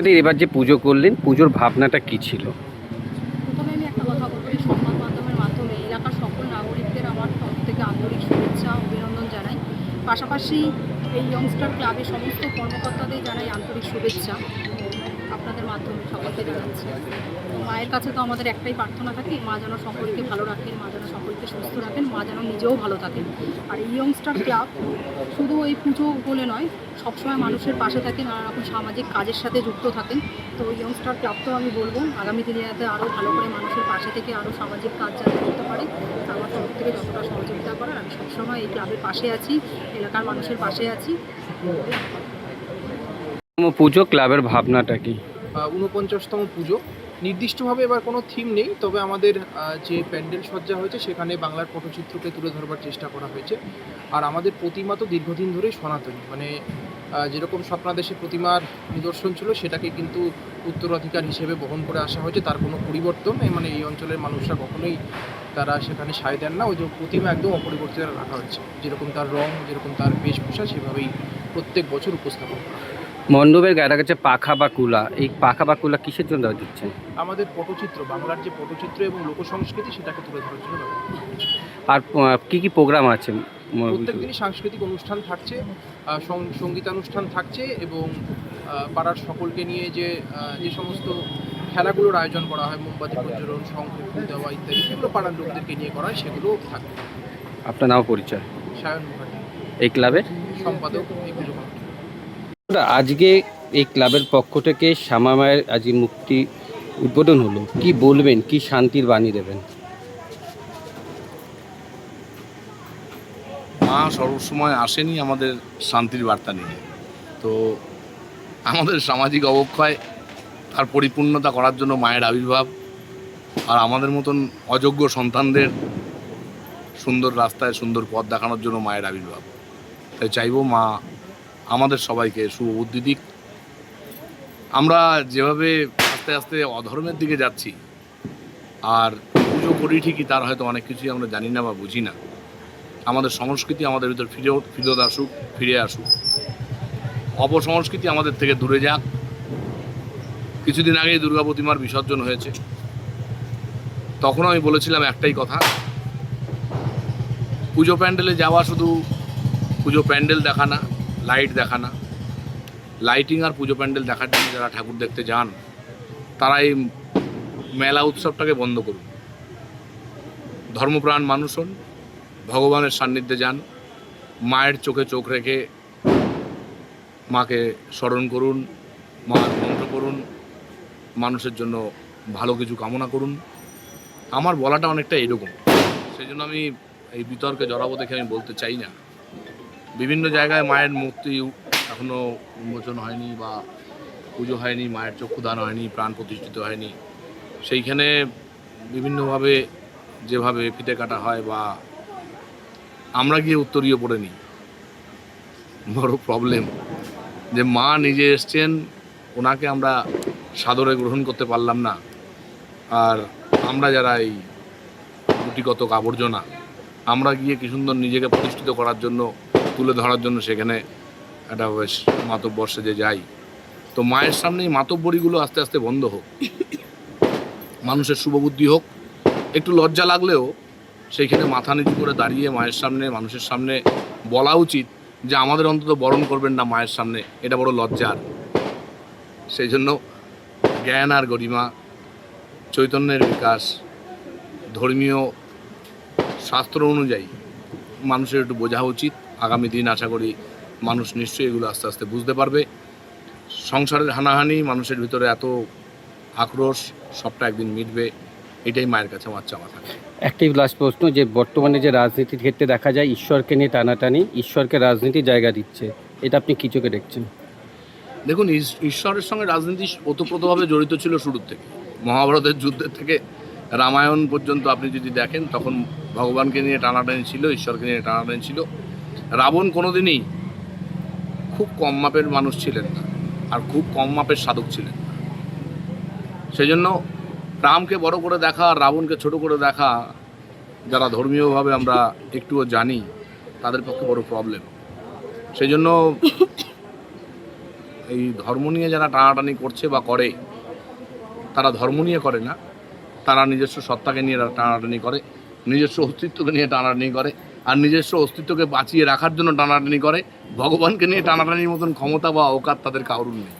আপনাদের এবার যে পুজো করলেন, পুজোর ভাবনাটা কি ছিল? প্রথমে আমি একটা কথা এই সংবাদ মাধ্যমের মাধ্যমে এলাকার সকল নাগরিকদের আমার থেকে আন্তরিক শুভেচ্ছা অভিনন্দন জানাই। পাশাপাশি এই ইয়ংস্টার ক্লাবের সমস্ত কর্মকর্তাদের জানাই আন্তরিক শুভেচ্ছা আপনাদের মাধ্যমে সকলকে জানাচ্ছি। মায়ের কাছে তো আমাদের একটাই প্রার্থনা থাকে, মা যেন সকলকে ভালো রাখেন, মা যেন সকলকে সুস্থ রাখেন মা যেন নিজেও ভালো থাকেন। আর এই ইয়ংস্টার ক্লাব শুধু এই পুজো বলে নয়, সবসময় মানুষের পাশে থাকে, নানা রকম সামাজিক কাজের সাথে যুক্ত থাকেন। তো ইয়ংস্টার ক্লাব তো আমি বলব, আগামী দিনে যাতে আরও ভালো করে মানুষের পাশে থেকে আরও সামাজিক কাজ যাতে করতে পারে আমার তরফ থেকে যতটা সহযোগিতা করার, আমি সবসময় এই ক্লাবের পাশে আছি, এলাকার মানুষের পাশে আছি। পুজো ক্লাবের ভাবনাটা কি ঊনপঞ্চাশতম পুজো। নির্দিষ্টভাবে এবার কোনো থিম নেই, তবে আমাদের যে প্যান্ডেল সজ্জা হয়েছে সেখানে বাংলার পটচিত্রকে তুলে ধরবার চেষ্টা করা হয়েছে। আর আমাদের প্রতিমা তো দীর্ঘদিন ধরেই সনাতনী। মানে যেরকম স্বপ্নাদেশে প্রতিমার নিদর্শন ছিল, সেটাকে কিন্তু উত্তরাধিকার হিসেবে বহন করে আসা হয়েছে। তার কোনো পরিবর্তন মানে এই অঞ্চলের মানুষরা কখনোই তারা সেখানে সায় দেন না। ওই যে প্রতিমা একদম অপরিবর্তিত রাখা হচ্ছে যেরকম তার রং, যেরকম তার বেশভূষা, সেভাবেই প্রত্যেক বছর উপস্থাপন করা হয়। মণ্ডপের গায়ে কাছে পাখা বা কুলা। এই পাখা বা কুলা কিসের জন্য দিচ্ছেন? আমাদের পটচিত্র বাংলার যে পটচিত্র এবং লোকসংস্কৃতি সেটাকে তুলে ধরার জন্য। আর কি কি প্রোগ্রাম আছে প্রত্যেক দিনই সাংস্কৃতিক অনুষ্ঠান থাকছে সঙ্গীতানুষ্ঠান থাকছে এবং পাড়ার সকলকে নিয়ে যে যে সমস্ত খেলাগুলোর আয়োজন করা হয় মোমবাতি প্রজ্বলন শঙ্খ ফুল দেওয়া ইত্যাদি যেগুলো পাড়ার লোকদেরকে নিয়ে করা হয় সেগুলো থাকবে। আপনার নাম পরিচয়? সায়ন মুখার্জি। এই ক্লাবের? সম্পাদক এই পুজো আজকে এই ক্লাবের পক্ষ থেকে শ্যামা মায়ের আজকে মুক্তি উদ্বোধন হলো। কি বলবেন, কি শান্তির বাণী দেবেন? মা সর্বসময় আসেনি আমাদের শান্তির বার্তা নিয়ে। তো আমাদের সামাজিক অবক্ষয়, তার পরিপূর্ণতা করার জন্য মায়ের আবির্ভাব আর আমাদের মতন অযোগ্য সন্তানদের সুন্দর রাস্তায় সুন্দর পথ দেখানোর জন্য মায়ের আবির্ভাব। তাই চাইব মা আমাদের সবাইকে শুভ বুদ্ধি দিক। আমরা যেভাবে আস্তে আস্তে অধর্মের দিকে যাচ্ছি, আর পুজো করি ঠিকই, তার হয়তো অনেক কিছুই আমরা জানি না বা বুঝি না। আমাদের সংস্কৃতি আমাদের ভিতর ফিরে ফিরত আসুক, ফিরে আসুক। অপসংস্কৃতি আমাদের থেকে দূরে যাক। কিছুদিন আগেই দুর্গা প্রতিমার বিসর্জন হয়েছে। তখন আমি বলেছিলাম একটাই কথা, পুজো প্যান্ডেলে যাওয়া শুধু পুজো প্যান্ডেল দেখা না লাইট দেখা না লাইটিং আর পুজো প্যান্ডেল দেখার জন্য যারা ঠাকুর দেখতে যান, তারা এই মেলা উৎসবটাকে বন্ধ করুন। ধর্মপ্রাণ মানুষ হন, ভগবানের সান্নিধ্যে যান, মায়ের চোখে চোখ রেখে মাকে স্মরণ করুন, মার মন্ত্র করুন মানুষের জন্য ভালো কিছু কামনা করুন। আমার বলাটা অনেকটা এরকম। সেই জন্য আমি এই বিতর্কে জড়াবো দেখে আমি বলতে চাই না। বিভিন্ন জায়গায় মায়ের মূর্তি এখনও উন্মোচন হয়নি বা পুজো হয়নি, মায়ের চক্ষুদান হয়নি, প্রাণ প্রতিষ্ঠিত হয়নি। সেইখানে বিভিন্নভাবে যেভাবে ফিতে কাটা হয় বা আমরা গিয়ে উত্তরীয় পড়ে নিই। বড় প্রবলেম যে মা নিজে এসছেন, ওনাকে আমরা সাদরে গ্রহণ করতে পারলাম না। আর আমরা যারা এই গুটিগত আবর্জনা, আমরা গিয়ে কি সুন্দর নিজেকে প্রতিষ্ঠিত করার জন্য তুলে ধরার জন্য সেখানে একটা বেশ মাতব্বর সেজে যাই। তো মায়ের সামনে এই মাতব্বরিগুলো আস্তে আস্তে বন্ধ হোক। মানুষের শুভবুদ্ধি হোক। একটু লজ্জা লাগলেও সেইখানে মাথা নিচু করে দাঁড়িয়ে মায়ের সামনে, মানুষের সামনে বলা উচিত যে আমাদের অন্তত বরণ করবেন না মায়ের সামনে। এটা বড় লজ্জার। সেই জন্য জ্ঞান আর গরিমা, চৈতন্যের বিকাশ, ধর্মীয় শাস্ত্র অনুযায়ী মানুষের একটু বোঝা উচিত। আগামী দিন আশা করি মানুষ নিশ্চয়ই এগুলো আস্তে আস্তে বুঝতে পারবে। সংসারের হানাহানি মানুষের ভিতরে এত আক্রোশ সবটা একদিন মিটবে এটাই মায়ের কাছে আমার চাওয়া থাকে। একটাই লাস্ট প্রশ্ন যে বর্তমানে যে রাজনীতির ক্ষেত্রে দেখা যায় ঈশ্বরকে নিয়ে টানাটানি ঈশ্বরকে রাজনীতি জায়গা দিচ্ছে। এটা আপনি কি চোখে দেখছেন? দেখুন ঈশ্বরের সঙ্গে রাজনীতি ওতপ্রোতভাবে জড়িত ছিল শুরুর থেকে। মহাভারতের যুদ্ধের থেকে রামায়ণ পর্যন্ত আপনি যদি দেখেন তখন ভগবানকে নিয়ে টানাটানি ছিল ঈশ্বরকে নিয়ে টানাটানি ছিল। রাবণ কোনোদিনই খুব কম মাপের মানুষ ছিলেন না, আর খুব কম মাপের সাধক ছিলেন সেই জন্য রামকে বড় করে দেখা আর রাবণকে ছোট করে দেখা, যারা ধর্মীয়ভাবে আমরা একটুও জানি, তাদের পক্ষে বড় প্রবলেম সেই জন্য এই ধর্ম নিয়ে যারা টানাটানি করছে বা করে, তারা ধর্ম নিয়ে করে না। তারা নিজস্ব সত্তাকে নিয়ে টানাটানি করে, নিজস্ব অস্তিত্বকে নিয়ে টানাটানি করে। আর নিজস্ব অস্তিত্বকে বাঁচিয়ে রাখার জন্য টানাটানি করে। ভগবানকে নিয়ে টানাটানির মতন ক্ষমতা বা অকাত তাদের কারুর নেই।